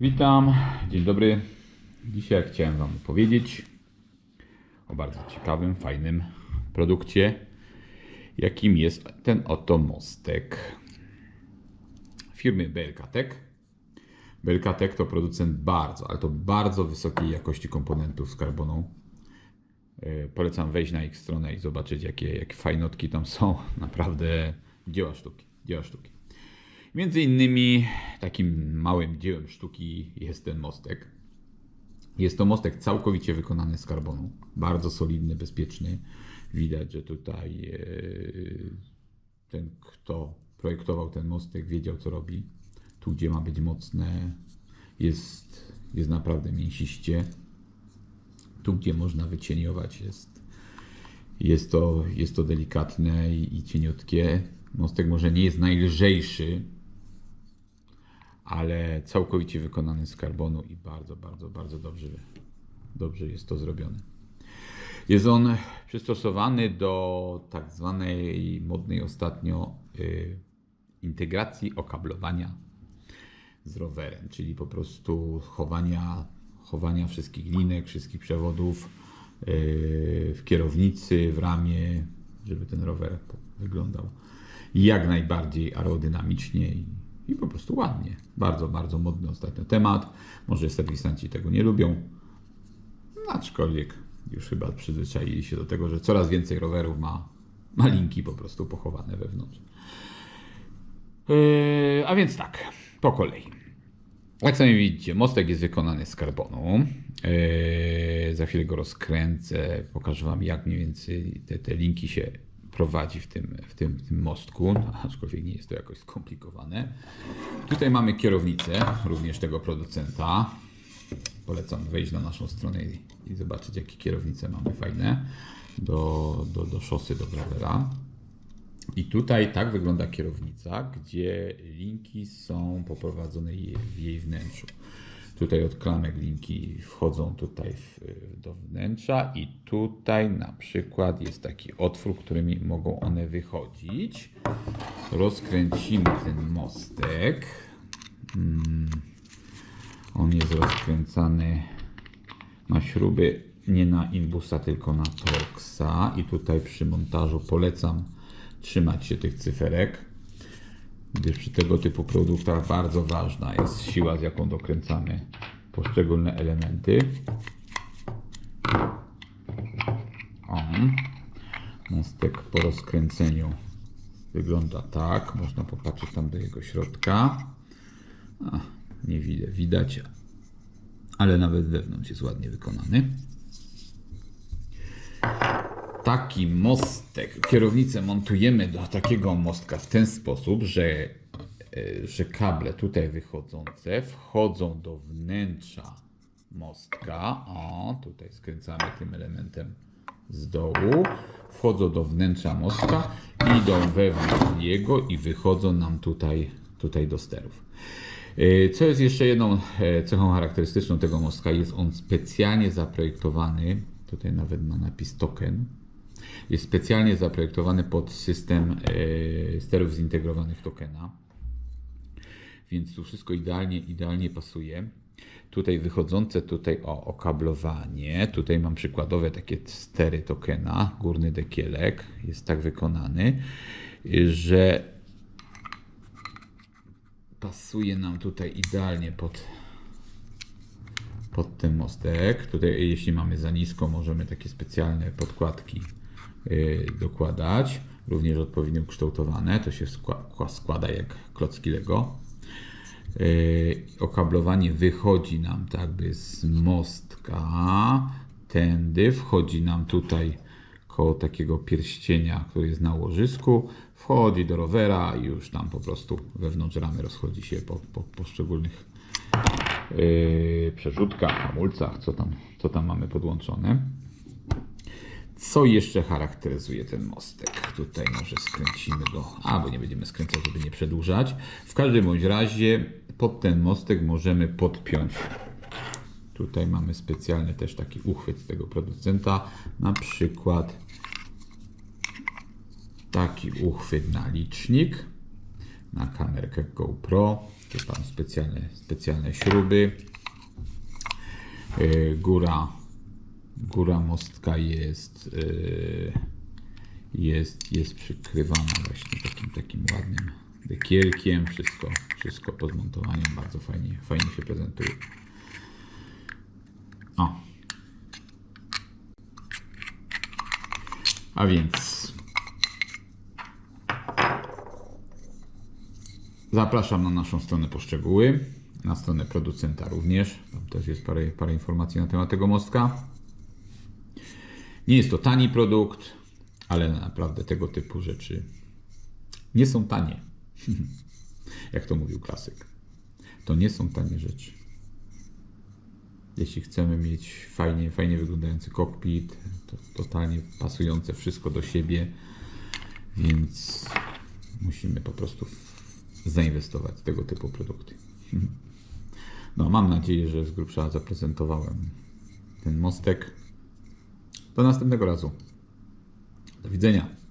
Witam, dzień dobry. Dzisiaj chciałem Wam opowiedzieć o bardzo ciekawym, fajnym produkcie, jakim jest ten oto mostek firmy. BLK Tech to producent bardzo, ale to bardzo wysokiej jakości komponentów z karboną. E, Polecam wejść na ich stronę i zobaczyć, jakie, jakie fajnotki tam są. Naprawdę dzieła sztuki. Dzieła sztuki. Między innymi takim małym dziełem sztuki jest ten mostek. Jest to mostek całkowicie wykonany z karbonu. Bardzo solidny, bezpieczny. Widać, że tutaj e, ten, kto projektował ten mostek, wiedział co robi. Tu, gdzie ma być mocne, jest, jest naprawdę mięsiście. Tu, gdzie można wycieniować, jest, jest, to, jest to delikatne i, i cieniutkie. Mostek może nie jest najlżejszy, ale całkowicie wykonany z karbonu i bardzo, bardzo, bardzo dobrze, dobrze jest to zrobione. Jest on przystosowany do tak zwanej modnej ostatnio y, integracji okablowania z rowerem, czyli po prostu chowania, chowania wszystkich linek, wszystkich przewodów yy, w kierownicy, w ramię, żeby ten rower wyglądał jak najbardziej aerodynamicznie i, po prostu ładnie. Bardzo, bardzo modny ostatnio temat. Może serwisanci tego nie lubią, aczkolwiek już chyba przyzwyczaili się do tego, że coraz więcej rowerów ma, ma linki po prostu pochowane wewnątrz. Yy, a więc tak, po kolei. Jak sami widzicie, mostek jest wykonany z karbonu. Yy, za chwilę go rozkręcę, pokażę Wam, jak mniej więcej te, te linki się prowadzi w tym, w tym, w tym mostku, no, aczkolwiek nie jest to jakoś skomplikowane. Tutaj mamy kierownicę, również tego producenta. Polecam wejść na naszą stronę i, i zobaczyć, jakie kierownice mamy fajne do, do, do szosy, do gravera. I tutaj tak wygląda kierownica, gdzie linki są poprowadzone w jej wnętrzu. Tutaj od klamek linki wchodzą tutaj w, do wnętrza i tutaj na przykład jest taki otwór, którymi mogą one wychodzić. Rozkręcimy ten mostek. Mm. On jest rozkręcany na śruby nie na imbusa, tylko na torksa. I tutaj przy montażu polecam trzymać się tych cyferek, gdyż przy tego typu produktach bardzo ważna jest siła, z jaką dokręcamy poszczególne elementy. O. Mostek po rozkręceniu wygląda tak. Można popatrzeć tam do jego środka. A, nie widzę, widać, ale nawet wewnątrz jest ładnie wykonany. Taki mostek, kierownicę montujemy do takiego mostka w ten sposób, że, e, że kable tutaj wychodzące wchodzą do wnętrza mostka. O, tutaj skręcamy tym elementem z dołu. Wchodzą do wnętrza mostka, idą wewnątrz jego i wychodzą nam tutaj, tutaj do sterów. E, Co jest jeszcze jedną e, cechą charakterystyczną tego mostka? Jest on specjalnie zaprojektowany, tutaj nawet ma napis token, jest specjalnie zaprojektowany pod system e, sterów zintegrowanych tokena. Więc tu wszystko idealnie, idealnie pasuje. Tutaj wychodzące tutaj o okablowanie. Tutaj mam przykładowe takie stery tokena. Górny dekielek jest tak wykonany, że pasuje nam tutaj idealnie pod, pod ten mostek. Tutaj jeśli mamy za nisko, możemy takie specjalne podkładki dokładać. Również odpowiednio ukształtowane. To się skła- składa jak klocki Lego. Y, Okablowanie wychodzi nam tak jakby z mostka. Tędy wchodzi nam tutaj koło takiego pierścienia, który jest na łożysku. Wchodzi do rowera i już tam po prostu wewnątrz ramy rozchodzi się po, po poszczególnych yy, przerzutkach, hamulcach, co tam, co tam mamy podłączone. Co jeszcze charakteryzuje ten mostek? Tutaj może skręcimy go, a bo nie będziemy skręcać, żeby nie przedłużać. W każdym bądź razie pod ten mostek możemy podpiąć. Tutaj mamy specjalny też taki uchwyt tego producenta, na przykład taki uchwyt na licznik. na kamerkę GoPro. Tu tam specjalne, specjalne śruby. Yy, Góra, góra mostka jest, yy, jest, jest przykrywana właśnie takim, takim ładnym dekielkiem. Wszystko, wszystko po zmontowaniu bardzo fajnie, fajnie się prezentuje. O. A więc zapraszam na naszą stronę po szczegóły, na stronę producenta również. Tam też jest parę, parę informacji na temat tego mostka. Nie jest to tani produkt, ale naprawdę tego typu rzeczy nie są tanie. Jak to mówił klasyk. To nie są tanie rzeczy. Jeśli chcemy mieć fajnie, fajnie wyglądający kokpit, to totalnie pasujące wszystko do siebie, więc musimy po prostu zainwestować w tego typu produkty. No, mam nadzieję, że z grubsza zaprezentowałem ten mostek. Do następnego razu. Do widzenia.